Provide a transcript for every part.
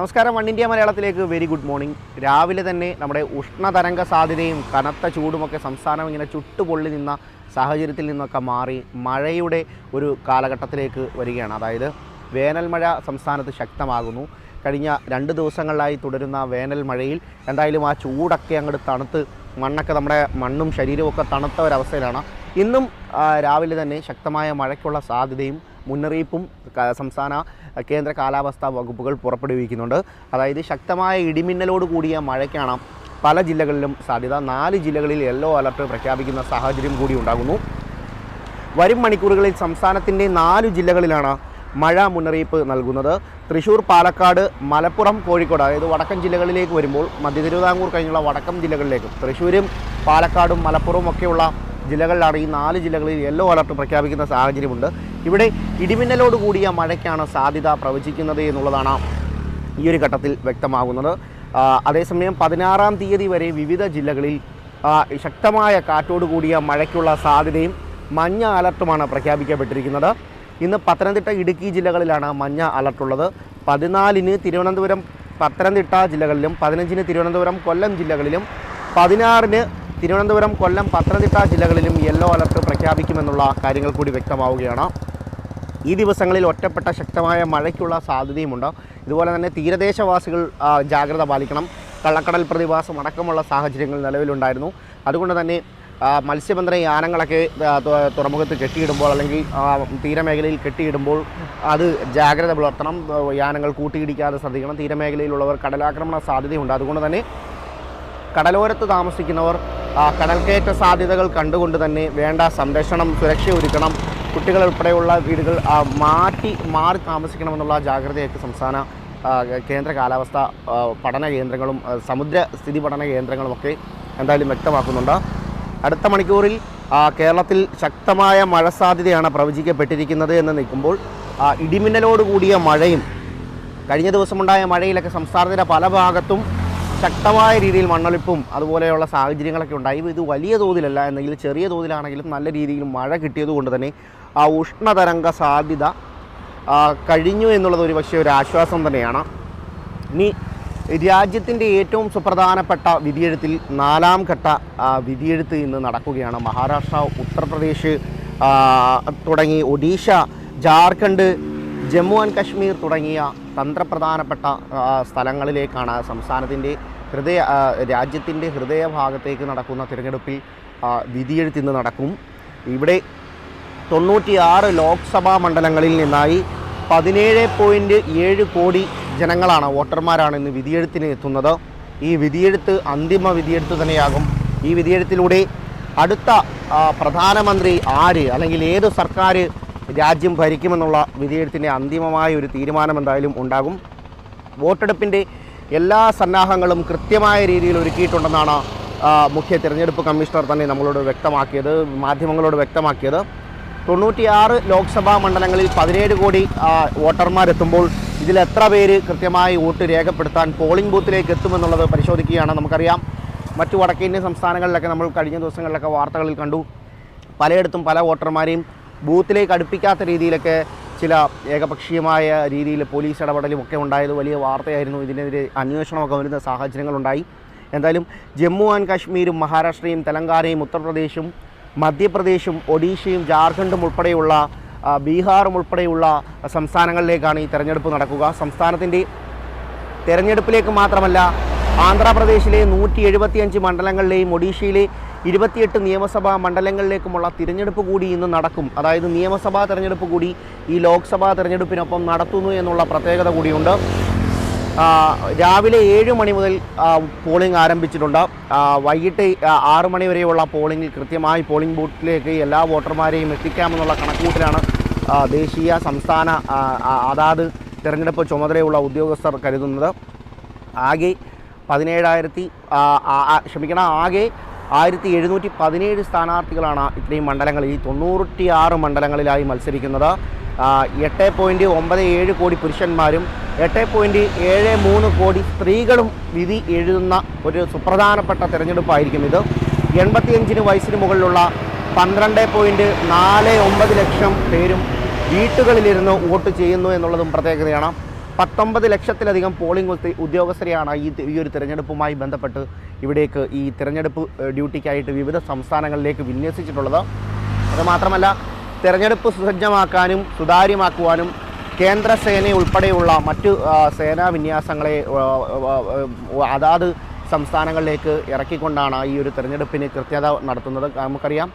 നമസ്കാരം one India മലയാളത്തിലേക്ക്. Very good morning രാവിലെ തന്നെ നമ്മുടെ ഉഷ്ണതരംഗ സാധ്യതയും കനത്ത ചൂടുമൊക്കെ സംസ്ഥാനം ഇങ്ങനെ ചുട്ടുപൊള്ളി നിന്ന സാഹചര്യത്തിൽ നിന്നൊക്കെ മാറി മഴയുടെ ഒരു കാലഘട്ടത്തിലേക്ക് വരികയാണ്. അതായത് വേനൽ മഴ സംസ്ഥാനത്ത് ശക്തമാകുന്നു. കഴിഞ്ഞ രണ്ട് ദിവസങ്ങളിലായി തുടരുന്ന വേനൽ മഴയിൽ എന്തായാലും ആ ചൂടൊക്കെ അങ്ങോട്ട് തണുത്ത് മണ്ണൊക്കെ നമ്മുടെ മണ്ണും ശരീരവും ഒക്കെ തണുത്ത ഒരവസ്ഥയിലാണ്. ഇന്നും രാവിലെ തന്നെ ശക്തമായ മഴയ്ക്കുള്ള സാധ്യതയും മുന്നറിയിപ്പും സംസ്ഥാന കേന്ദ്ര കാലാവസ്ഥാ വകുപ്പുകൾ പുറപ്പെടുവിക്കുന്നുണ്ട്. അതായത് ശക്തമായ ഇടിമിന്നലോട് കൂടിയ മഴയ്ക്കാണ് പല ജില്ലകളിലും സാധ്യത. നാല് ജില്ലകളിൽ യെല്ലോ അലർട്ട് പ്രഖ്യാപിക്കുന്ന സാഹചര്യം കൂടി ഉണ്ടാകുന്നു. വരും മണിക്കൂറുകളിൽ സംസ്ഥാനത്തിന്റെ നാല് ജില്ലകളിലാണ് മഴ മുന്നറിയിപ്പ് നൽകുന്നത്. തൃശ്ശൂർ പാലക്കാട് മലപ്പുറം കോഴിക്കോട് അതായത് വടക്കൻ ജില്ലകളിലേക്ക് വരുമ്പോൾ മധ്യ തിരുവിതാംകൂർ കഴിഞ്ഞുള്ള വടക്കൻ ജില്ലകളിലേക്കും തൃശ്ശൂരും പാലക്കാടും മലപ്പുറവും ഒക്കെയുള്ള ജില്ലകളിലാണ് ഈ നാല് ജില്ലകളിൽ യെല്ലോ അലർട്ട് പ്രഖ്യാപിക്കുന്ന സാഹചര്യമുണ്ട്. ഇവിടെ ഇടിമിന്നലോട് കൂടിയ മഴയ്ക്കാണ് സാധ്യത പ്രവചിക്കുന്നത് എന്നുള്ളതാണ് ഈ ഒരു ഘട്ടത്തിൽ വ്യക്തമാകുന്നത്. അതേസമയം പതിനാറാം തീയതി വരെ വിവിധ ജില്ലകളിൽ ശക്തമായ കാറ്റോട് കൂടിയ മഴയ്ക്കുള്ള സാധ്യതയും മഞ്ഞ അലർട്ടുമാണ് പ്രഖ്യാപിക്കപ്പെട്ടിരിക്കുന്നത്. ഇന്ന് പത്തനംതിട്ട ഇടുക്കി ജില്ലകളിലാണ് മഞ്ഞ അലർട്ടുള്ളത്. പതിനാലിന് തിരുവനന്തപുരം പത്തനംതിട്ട ജില്ലകളിലും പതിനഞ്ചിന് തിരുവനന്തപുരം കൊല്ലം ജില്ലകളിലും പതിനാറിന് തിരുവനന്തപുരം കൊല്ലം പത്തനംതിട്ട ജില്ലകളിലും യെല്ലോ അലർട്ട് പ്രഖ്യാപിക്കുമെന്നുള്ള കാര്യങ്ങൾ കൂടി വ്യക്തമാവുകയാണ്. ഈ ദിവസങ്ങളിൽ ഒറ്റപ്പെട്ട ശക്തമായ മഴയ്ക്കുള്ള സാധ്യതയുമുണ്ട്. ഇതുപോലെ തന്നെ തീരദേശവാസികൾ ജാഗ്രത പാലിക്കണം. കള്ളക്കടൽ പ്രതിഭാസം അടക്കമുള്ള സാഹചര്യങ്ങൾ നിലവിലുണ്ടായിരുന്നു. അതുകൊണ്ട് തന്നെ മത്സ്യബന്ധന യാനങ്ങളൊക്കെ തുറമുഖത്ത് കെട്ടിയിടുമ്പോൾ അല്ലെങ്കിൽ തീരമേഖലയിൽ കെട്ടിയിടുമ്പോൾ അത് ജാഗ്രത പുലർത്തണം. യാനങ്ങൾ കൂട്ടിയിടിക്കാതെ ശ്രദ്ധിക്കണം. തീരമേഖലയിലുള്ളവർ കടലാക്രമണ സാധ്യതയുണ്ട്. അതുകൊണ്ട് തന്നെ കടലോരത്ത് താമസിക്കുന്നവർ കടൽക്കയറ്റ സാധ്യതകൾ കണ്ടുകൊണ്ട് തന്നെ വേണ്ട സംരക്ഷണം സുരക്ഷ ഒരുക്കണം. കുട്ടികൾ ഉൾപ്പെടെയുള്ള വീടുകൾ മാറ്റി മാറി താമസിക്കണമെന്നുള്ള ജാഗ്രതയൊക്കെ സംസ്ഥാന കേന്ദ്ര കാലാവസ്ഥ പഠന കേന്ദ്രങ്ങളും സമുദ്ര സ്ഥിതി പഠന കേന്ദ്രങ്ങളുമൊക്കെ എന്തായാലും വ്യക്തമാക്കുന്നുണ്ട്. അടുത്ത മണിക്കൂറിൽ കേരളത്തിൽ ശക്തമായ മഴ സാധ്യതയാണ് പ്രവചിക്കപ്പെട്ടിരിക്കുന്നത് എന്ന് നിൽക്കുമ്പോൾ ഇടിമിന്നലോട് കൂടിയ മഴയും കഴിഞ്ഞ ദിവസമുണ്ടായ മഴയിലൊക്കെ സംസ്ഥാനത്തിന്റെ പല ഭാഗത്തും ശക്തമായ രീതിയിൽ മണ്ണൊലിപ്പും അതുപോലെയുള്ള സാഹചര്യങ്ങളൊക്കെ ഉണ്ടായി. ഇത് വലിയ തോതിലല്ല എന്നെങ്കിലും ചെറിയ തോതിലാണെങ്കിലും നല്ല രീതിയിൽ മഴ കിട്ടിയത് കൊണ്ട് തന്നെ ആ ഉഷ്ണതരംഗ സാധ്യത കഴിഞ്ഞു എന്നുള്ളത് ഒരു പക്ഷേ ഒരു ആശ്വാസം തന്നെയാണ്. ഇനി രാജ്യത്തിന്റെ ഏറ്റവും സുപ്രധാനപ്പെട്ട വിധിയെഴുത്തിൽ നാലാം ഘട്ട വിധിയെഴുത്ത് ഇന്ന് നടക്കുകയാണ്. മഹാരാഷ്ട്ര ഉത്തർപ്രദേശ് തുടങ്ങി ഒഡീഷ ജാർഖണ്ഡ് ജമ്മു ആൻഡ് കശ്മീർ തുടങ്ങിയ തന്ത്രപ്രധാനപ്പെട്ട സ്ഥലങ്ങളിലേക്കാണ് സംസ്ഥാനത്തിന്റെ ഹൃദയ രാജ്യത്തിന്റെ ഹൃദയഭാഗത്തേക്ക് നടക്കുന്ന തിരഞ്ഞെടുപ്പിൽ വിധിയെഴുത്തിന്ന് വിധിയെഴുത്ത് നടക്കും. ഇവിടെ തൊണ്ണൂറ്റിയാറ് ലോക്സഭാ മണ്ഡലങ്ങളിൽ നിന്നായി പതിനേഴ് പോയിന്റ് ഏഴ് കോടി ജനങ്ങളാണ് വോട്ടർമാരാണ് ഇന്ന് വിധിയെഴുത്തിന് എത്തുന്നത്. ഈ വിധിയെഴുത്ത് അന്തിമ വിധിയെഴുത്ത് തന്നെയാകും. ഈ വിധിയെഴുത്തിലൂടെ അടുത്ത പ്രധാനമന്ത്രി ആര് അല്ലെങ്കിൽ ഏത് സർക്കാർ രാജ്യം ഭരിക്കുമെന്നുള്ള വിധിയെഴുത്തിന്റെ അന്തിമമായ ഒരു തീരുമാനം എന്തായാലും ഉണ്ടാകും. വോട്ടെടുപ്പിന്റെ എല്ലാ സന്നാഹങ്ങളും കൃത്യമായ രീതിയിൽ ഒരുക്കിയിട്ടുണ്ടെന്നാണ് മുഖ്യ തിരഞ്ഞെടുപ്പ് കമ്മീഷണർ തന്നെ നമ്മളോട് വ്യക്തമാക്കിയത് മാധ്യമങ്ങളോട് വ്യക്തമാക്കിയത്. തൊണ്ണൂറ്റിയാറ് ലോക്സഭാ മണ്ഡലങ്ങളിൽ പതിനേഴ് കോടി വോട്ടർമാരെത്തുമ്പോൾ ഇതിൽ എത്ര പേര് കൃത്യമായി വോട്ട് രേഖപ്പെടുത്താൻ പോളിംഗ് ബൂത്തിലേക്ക് എത്തുമെന്നുള്ളത് പരിശോധിക്കുകയാണ് നമുക്കറിയാം. മറ്റു വടക്കേന്ത്യൻ സംസ്ഥാനങ്ങളിലൊക്കെ നമ്മൾ കഴിഞ്ഞ ദിവസങ്ങളിലൊക്കെ വാർത്തകളിൽ കണ്ടു. പലയിടത്തും പല വോട്ടർമാരെയും ബൂത്തിലേക്ക് അടുപ്പിക്കാത്ത രീതിയിലൊക്കെ ചില ഏകപക്ഷീയമായ രീതിയിൽ പോലീസ് ഇടപെടലും ഒക്കെ ഉണ്ടായത് വലിയ വാർത്തയായിരുന്നു. ഇതിനെതിരെ അന്വേഷണമൊക്കെ വരുന്ന സാഹചര്യങ്ങളുണ്ടായി. എന്തായാലും ജമ്മു ആൻഡ് കാശ്മീരും മഹാരാഷ്ട്രയും തെലങ്കാനയും ഉത്തർപ്രദേശും മധ്യപ്രദേശും ഒഡീഷയും ജാർഖണ്ഡും ഉൾപ്പെടെയുള്ള ബീഹാറും ഉൾപ്പെടെയുള്ള സംസ്ഥാനങ്ങളിലേക്കാണ് ഈ തെരഞ്ഞെടുപ്പ് നടക്കുക. സംസ്ഥാനത്തിന്റെ തെരഞ്ഞെടുപ്പിലേക്ക് മാത്രമല്ല ആന്ധ്രാപ്രദേശിലെ നൂറ്റി എഴുപത്തിയഞ്ച് മണ്ഡലങ്ങളിലെയും ഒഡീഷയിലെ ഇരുപത്തിയെട്ട് നിയമസഭാ മണ്ഡലങ്ങളിലേക്കുമുള്ള തിരഞ്ഞെടുപ്പ് കൂടി ഇന്ന് നടക്കും. അതായത് നിയമസഭാ തിരഞ്ഞെടുപ്പ് കൂടി ഈ ലോക്സഭാ തിരഞ്ഞെടുപ്പിനൊപ്പം നടത്തുന്നു എന്നുള്ള പ്രത്യേകത കൂടിയുണ്ട്. രാവിലെ ഏഴ് മണി മുതൽ പോളിംഗ് ആരംഭിച്ചിട്ടുണ്ട്. വൈകിട്ട് ആറ് മണി വരെയുള്ള പോളിംഗിൽ കൃത്യമായി പോളിംഗ് ബൂത്തിലേക്ക് എല്ലാ വോട്ടർമാരെയും എത്തിക്കാമെന്നുള്ള കണക്കുകൂട്ടിലാണ് ദേശീയ സംസ്ഥാന അതാത് തിരഞ്ഞെടുപ്പ് ചുമതലയുള്ള ഉദ്യോഗസ്ഥർ കരുതുന്നത്. ആകെ പതിനേഴായിരത്തി ക്ഷമിക്കണം ആകെ ആയിരത്തി എഴുന്നൂറ്റി പതിനേഴ് സ്ഥാനാർത്ഥികളാണ് ഇത്രയും മണ്ഡലങ്ങളിൽ തൊണ്ണൂറ്റിയാറ് മണ്ഡലങ്ങളിലായി മത്സരിക്കുന്നത്. എട്ട് പോയിന്റ് ഒമ്പത് ഏഴ് കോടി പുരുഷന്മാരും എട്ട് പോയിന്റ് ഏഴ് മൂന്ന് കോടി സ്ത്രീകളും വിധി എഴുതുന്ന ഒരു സുപ്രധാനപ്പെട്ട തിരഞ്ഞെടുപ്പായിരിക്കും ഇത്. എൺപത്തിയഞ്ചിന് വയസ്സിന് മുകളിലുള്ള പന്ത്രണ്ട് പോയിന്റ് നാല് ഒമ്പത് ലക്ഷം പേരും വീട്ടുകളിലിരുന്ന് വോട്ട് ചെയ്യുന്നു എന്നുള്ളതും പ്രത്യേകതയാണ്. പത്തൊമ്പത് ലക്ഷത്തിലധികം പോളിംഗ് ഉദ്യ- ഉദ്യോഗസ്ഥരെയാണ് ഈ ഈ ഒരു തിരഞ്ഞെടുപ്പുമായി ബന്ധപ്പെട്ട് ഇവിടേക്ക് ഈ തിരഞ്ഞെടുപ്പ് ഡ്യൂട്ടിക്കായിട്ട് വിവിധ സംസ്ഥാനങ്ങളിലേക്ക് വിന്യസിച്ചിട്ടുള്ളത്. അതുമാത്രമല്ല തിരഞ്ഞെടുപ്പ് സുസജ്ജമാക്കാനും സുതാര്യമാക്കുവാനും കേന്ദ്ര സേന ഉൾപ്പെടെയുള്ള മറ്റ് സേനാ വിന്യാസങ്ങളെ അതാത് സംസ്ഥാനങ്ങളിലേക്ക് ഇറക്കിക്കൊണ്ടാണ് ഈ ഒരു തിരഞ്ഞെടുപ്പിന് കൃത്യത നടത്തുന്നത്. നമുക്കറിയാം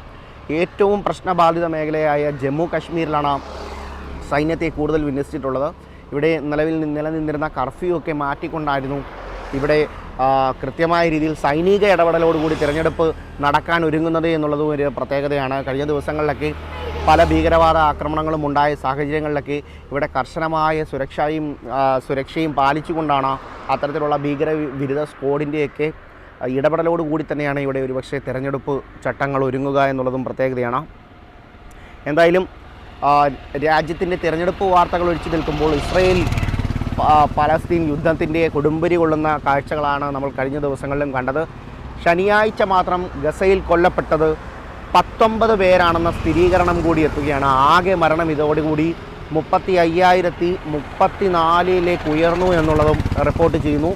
ഏറ്റവും പ്രശ്നബാധിത മേഖലയായ ജമ്മു കാശ്മീരിലാണ് സൈന്യത്തെ കൂടുതൽ വിന്യസിച്ചിട്ടുള്ളത്. ഇവിടെ നിലവിൽ നിലനിന്നിരുന്ന കർഫ്യൂ ഒക്കെ മാറ്റിക്കൊണ്ടായിരുന്നു ഇവിടെ കൃത്യമായ രീതിയിൽ സൈനിക ഇടപെടലോടുകൂടി തിരഞ്ഞെടുപ്പ് നടക്കാൻ ഒരുങ്ങുന്നത് എന്നുള്ളതും ഒരു പ്രത്യേകതയാണ്. കഴിഞ്ഞ ദിവസങ്ങളിലൊക്കെ പല ഭീകരവാദ ആക്രമണങ്ങളും ഉണ്ടായ സാഹചര്യങ്ങളിലൊക്കെ ഇവിടെ കർശനമായ സുരക്ഷയും സുരക്ഷയും പാലിച്ചുകൊണ്ടാണ് അത്തരത്തിലുള്ള ഭീകര വിരുദ്ധ സ്ക്വാഡിന്റെയൊക്കെ ഇടപെടലോടുകൂടി തന്നെയാണ് ഇവിടെ ഒരുപക്ഷെ തിരഞ്ഞെടുപ്പ് ചട്ടങ്ങൾ ഒരുങ്ങുക എന്നുള്ളതും പ്രത്യേകതയാണ്. എന്തായാലും രാജ്യത്തിന്റെ തിരഞ്ഞെടുപ്പ് വാർത്തകൾ ഒഴിച്ചു നിൽക്കുമ്പോൾ ഇസ്രയേൽ പലസ്തീൻ യുദ്ധത്തിന്റെ കൊടുമ്പരി കൊള്ളുന്ന കാഴ്ചകളാണ് നമ്മൾ കഴിഞ്ഞ ദിവസങ്ങളിലും കണ്ടത്. ശനിയാഴ്ച മാത്രം ഗസയിൽ കൊല്ലപ്പെട്ടത് പത്തൊമ്പത് പേരാണെന്ന സ്ഥിരീകരണം കൂടി എത്തുകയാണ്. ആകെ മരണം ഇതോടുകൂടി മുപ്പത്തി അയ്യായിരത്തി മുപ്പത്തി നാലിലേക്ക് ഉയർന്നു എന്നുള്ളതും റിപ്പോർട്ട് ചെയ്യുന്നു.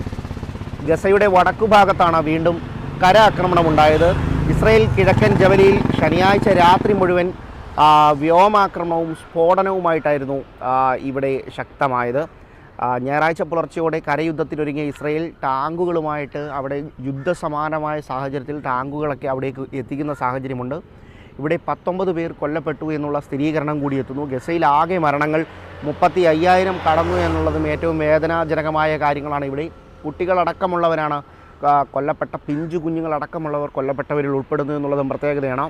ഗസയുടെ വടക്കു ഭാഗത്താണ് വീണ്ടും കര ആക്രമണം ഉണ്ടായത്. ഇസ്രയേൽ കിഴക്കൻ ജവലിയിൽ ശനിയാഴ്ച രാത്രി മുഴുവൻ വ്യോമാക്രമണവും സ്ഫോടനവുമായിട്ടായിരുന്നു ഇവിടെ ശക്തമായത്. ഞായറാഴ്ച പുലർച്ചയോടെ കരയുദ്ധത്തിനൊരുങ്ങിയ ഇസ്രയേൽ ടാങ്കുകളുമായിട്ട് അവിടെ യുദ്ധസമാനമായ സാഹചര്യത്തിൽ ടാങ്കുകളൊക്കെ അവിടേക്ക് എത്തിക്കുന്ന സാഹചര്യമുണ്ട്. ഇവിടെ പത്തൊമ്പത് പേർ കൊല്ലപ്പെട്ടു എന്നുള്ള സ്ഥിരീകരണം കൂടി എത്തുന്നു. ഗസയിൽ ആകെ മരണങ്ങൾ മുപ്പത്തി അയ്യായിരം കടന്നു എന്നുള്ളതും ഏറ്റവും വേദനാജനകമായ കാര്യങ്ങളാണ് ഇവിടെ. കുട്ടികളടക്കമുള്ളവരാണ് കൊല്ലപ്പെട്ട പിഞ്ചു കുഞ്ഞുങ്ങളടക്കമുള്ളവർ കൊല്ലപ്പെട്ടവരിൽ ഉൾപ്പെടുന്നു എന്നുള്ളതും പ്രത്യേകതയാണ്.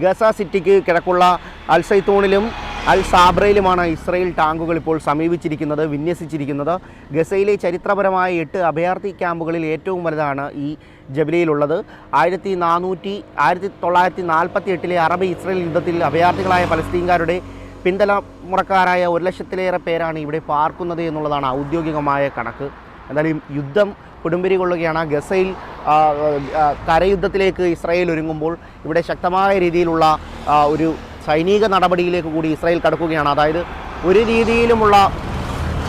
ഗസ സിറ്റിക്ക് കിഴക്കുള്ള അൽ സൈത്തൂണിലും അൽ സാബ്രയിലുമാണ് ഇസ്രയേൽ ടാങ്കുകൾ ഇപ്പോൾ സമീപിച്ചിരിക്കുന്നത് വിന്യസിച്ചിരിക്കുന്നത്. ഗസയിലെ ചരിത്രപരമായ എട്ട് അഭയാർത്ഥി ക്യാമ്പുകളിൽ ഏറ്റവും വലുതാണ് ഈ ജബിലയിലുള്ളത്. ആയിരത്തി നാനൂറ്റി ആയിരത്തി തൊള്ളായിരത്തി നാൽപ്പത്തി എട്ടിലെ അറബ് ഇസ്രയേൽ യുദ്ധത്തിൽ അഭയാർത്ഥികളായ പലസ്തീൻകാരുടെ പിന്തലമുറക്കാരായ ഒരു ലക്ഷത്തിലേറെ പേരാണ് ഇവിടെ പാർക്കുന്നത് എന്നുള്ളതാണ് ഔദ്യോഗികമായ കണക്ക്. എന്തായാലും യുദ്ധം കൊടുമ്പിരി കൊള്ളുകയാണ് ഗസയിൽ കരയുദ്ധത്തിലേക്ക് ഇസ്രായേൽ ഒരുങ്ങുമ്പോൾ ഇവിടെ ശക്തമായ രീതിയിലുള്ള ഒരു സൈനിക നടപടിയിലേക്ക് കൂടി ഇസ്രായേൽ കടക്കുകയാണ്. അതായത് ഒരു രീതിയിലുമുള്ള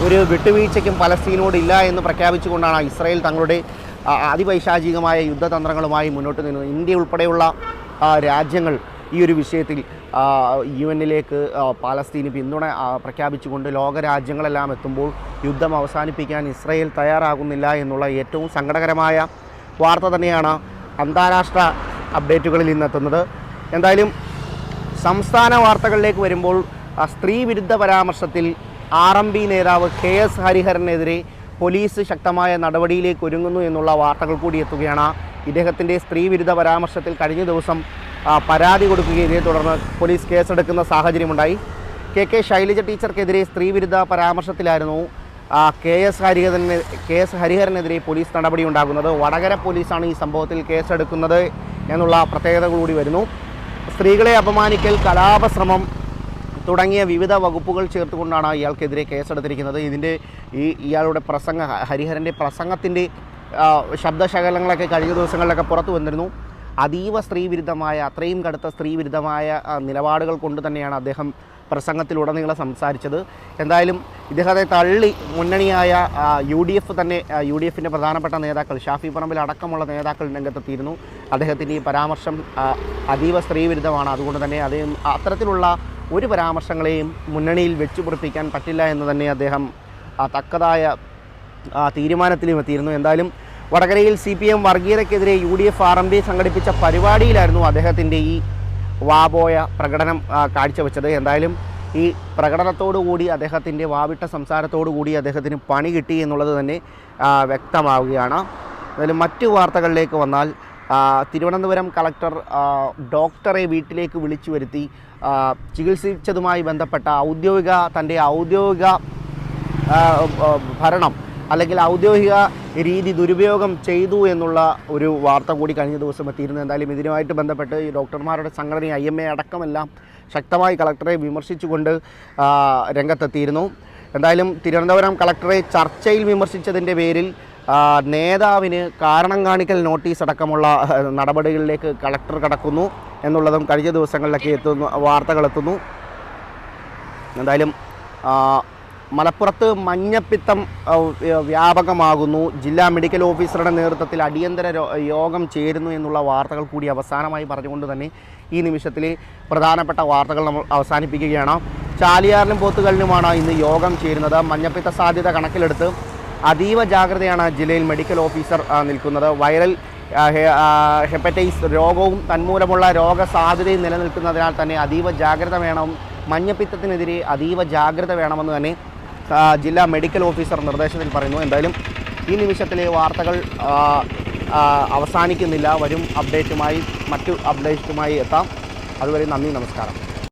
ഒരു വിട്ടുവീഴ്ചയ്ക്കും പലസ്തീനോട് ഇല്ല എന്ന് പ്രഖ്യാപിച്ചുകൊണ്ടാണ് ഇസ്രായേൽ തങ്ങളുടെ അതിപൈശാചികമായ യുദ്ധതന്ത്രങ്ങളുമായി മുന്നോട്ട് നിന്നത്. ഇന്ത്യ ഉൾപ്പെടെയുള്ള രാജ്യങ്ങൾ ഈ ഒരു വിഷയത്തിൽ യു എന്നിലേക്ക് പാലസ്തീന് പിന്തുണ പ്രഖ്യാപിച്ചുകൊണ്ട് ലോകരാജ്യങ്ങളെല്ലാം എത്തുമ്പോൾ യുദ്ധം അവസാനിപ്പിക്കാൻ ഇസ്രയേൽ തയ്യാറാകുന്നില്ല എന്നുള്ള ഏറ്റവും സങ്കടകരമായ വാർത്ത തന്നെയാണ് അന്താരാഷ്ട്ര അപ്ഡേറ്റുകളിൽ ഇന്നെത്തുന്നത്. എന്തായാലും സംസ്ഥാന വാർത്തകളിലേക്ക് വരുമ്പോൾ സ്ത്രീ വിരുദ്ധ പരാമർശത്തിൽ ആർ എം പി നേതാവ് കെ എസ് ഹരിഹരനെതിരെ പോലീസ് ശക്തമായ നടപടിയിലേക്ക് ഒരുങ്ങുന്നു എന്നുള്ള വാർത്തകൾ കൂടി എത്തുകയാണ്. ഇദ്ദേഹത്തിന്റെ സ്ത്രീ വിരുദ്ധ പരാമർശത്തിൽ കഴിഞ്ഞ ദിവസം പരാതി കൊടുക്കുകയും ഇതേ തുടർന്ന് പോലീസ് കേസെടുക്കുന്ന സാഹചര്യമുണ്ടായി. കെ കെ ശൈലജ ടീച്ചർക്കെതിരെ സ്ത്രീ വിരുദ്ധ പരാമർശത്തിലായിരുന്നു കെ എസ് ഹരിഹരനെ കെ എസ് ഹരിഹരനെതിരെ പോലീസ് നടപടി ഉണ്ടാകുന്നത് വടകര പോലീസാണ് ഈ സംഭവത്തിൽ കേസെടുക്കുന്നത് എന്നുള്ള പ്രത്യേകത കൂടി വരുന്നു. സ്ത്രീകളെ അപമാനിക്കൽ കലാപശ്രമം തുടങ്ങിയ വിവിധ വകുപ്പുകൾ ചേർത്തുകൊണ്ടാണ് ഇയാൾക്കെതിരെ കേസെടുത്തിരിക്കുന്നത്. ഇതിന്റെ ഈ ഇയാളുടെ പ്രസംഗ ഹരിഹരന്റെ പ്രസംഗത്തിന്റെ ശബ്ദശകലങ്ങളൊക്കെ കഴിഞ്ഞ ദിവസങ്ങളിലൊക്കെ പുറത്തു വന്നിരുന്നു. അതീവ സ്ത്രീവിരുദ്ധമായ അത്രയും കടുത്ത സ്ത്രീവിരുദ്ധമായ നിലപാടുകൾ കൊണ്ട് തന്നെയാണ് അദ്ദേഹം പ്രസംഗത്തിലുടനീളം സംസാരിച്ചത്. എന്തായാലും ഇദ്ദേഹത്തെ തള്ളി മുന്നണിയായ യു ഡി എഫ് തന്നെ യു ഡി എഫിന്റെ പ്രധാനപ്പെട്ട നേതാക്കൾ ഷാഫി പറമ്പിൽ അടക്കമുള്ള നേതാക്കൾ രംഗത്തെത്തിയിരുന്നു. അദ്ദേഹത്തിന്റെ ഈ പരാമർശം അതീവ സ്ത്രീവിരുദ്ധമാണ്. അതുകൊണ്ട് തന്നെ അദ്ദേഹം അത്തരത്തിലുള്ള ഒരു പരാമർശങ്ങളെയും മുന്നണിയിൽ വെച്ചു പൊറിപ്പിക്കാൻ പറ്റില്ല എന്ന് തന്നെ അദ്ദേഹം തക്കതായ തീരുമാനത്തിലും എത്തിയിരുന്നു. എന്തായാലും വടകരയിൽ C P M വർഗീയതയ്ക്കെതിരെ U D F R M P സംഘടിപ്പിച്ച പരിപാടിയിലായിരുന്നു അദ്ദേഹത്തിന്റെ ഈ വാബോയ പ്രകടനം കാഴ്ചവെച്ചത്. എന്തായാലും ഈ പ്രകടനത്തോടുകൂടി അദ്ദേഹത്തിന്റെ വാവിട്ട സംസാരത്തോടുകൂടി അദ്ദേഹത്തിന് പണി കിട്ടി എന്നുള്ളത് തന്നെ വ്യക്തമാവുകയാണ്. എന്തായാലും മറ്റു വാർത്തകളിലേക്ക് വന്നാൽ തിരുവനന്തപുരം കളക്ടർ ഡോക്ടറെ വീട്ടിലേക്ക് വിളിച്ചു വരുത്തി ചികിത്സിച്ചതുമായി ബന്ധപ്പെട്ട ഔദ്യോഗിക തന്റെ ഔദ്യോഗിക ഭരണം അല്ലെങ്കിൽ ഔദ്യോഗിക രീതി ദുരുപയോഗം ചെയ്തു എന്നുള്ള ഒരു വാർത്ത കൂടി കഴിഞ്ഞ ദിവസം എത്തിയിരുന്നു. എന്തായാലും ഇതിനുമായിട്ട് ബന്ധപ്പെട്ട് ഈ ഡോക്ടർമാരുടെ സംഘടന ഐ എം എ അടക്കമെല്ലാം ശക്തമായി കളക്ടറെ വിമർശിച്ചുകൊണ്ട് രംഗത്തെത്തിയിരുന്നു. എന്തായാലും തിരുവനന്തപുരം കളക്ടറെ ചർച്ചയിൽ വിമർശിച്ചതിന്റെ പേരിൽ നേതാവിന് കാരണം കാണിക്കൽ നോട്ടീസ് അടക്കമുള്ള നടപടികളിലേക്ക് കളക്ടർ കടക്കുന്നു എന്നുള്ളതും കഴിഞ്ഞ ദിവസങ്ങളിലൊക്കെ എത്തുന്നു വാർത്തകൾ എത്തുന്നു. എന്തായാലും മലപ്പുറത്ത് മഞ്ഞപ്പിത്തം വ്യാപകമാകുന്നു. ജില്ലാ മെഡിക്കൽ ഓഫീസറുടെ നേതൃത്വത്തിൽ അടിയന്തര യോഗം ചേരുന്നു എന്നുള്ള വാർത്തകൾ കൂടി അവസാനമായി പറഞ്ഞുകൊണ്ട് തന്നെ ഈ നിമിഷത്തിൽ പ്രധാനപ്പെട്ട വാർത്തകൾ നമ്മൾ അവസാനിപ്പിക്കുകയാണ്. ചാലിയാറിലും പോത്തുകളിലുമാണ് ഇന്ന് യോഗം ചേരുന്നത്. മഞ്ഞപ്പിത്ത സാധ്യത കണക്കിലെടുത്ത് അതീവ ജാഗ്രതയാണ് ജില്ലയിൽ മെഡിക്കൽ ഓഫീസർ നിൽക്കുന്നത്. വൈറൽ ഹെപ്പറ്റൈസ് രോഗവും തന്മൂലമുള്ള രോഗസാധ്യതയും നിലനിൽക്കുന്നതിനാൽ തന്നെ അതീവ ജാഗ്രത വേണം. മഞ്ഞപ്പിത്തത്തിനെതിരെ അതീവ ജാഗ്രത വേണമെന്ന് തന്നെ ജില്ലാ മെഡിക്കൽ ഓഫീസർ നിർദ്ദേശത്തിൽ പറയുന്നു. എന്തായാലും ഈ നിമിഷത്തിലെ വാർത്തകൾ അവസാനിക്കുന്നില്ല. വരും അപ്ഡേറ്റുമായി മറ്റു അപ്ഡേറ്റുമായി എത്താം. അതുവരെ നന്ദി നമസ്കാരം.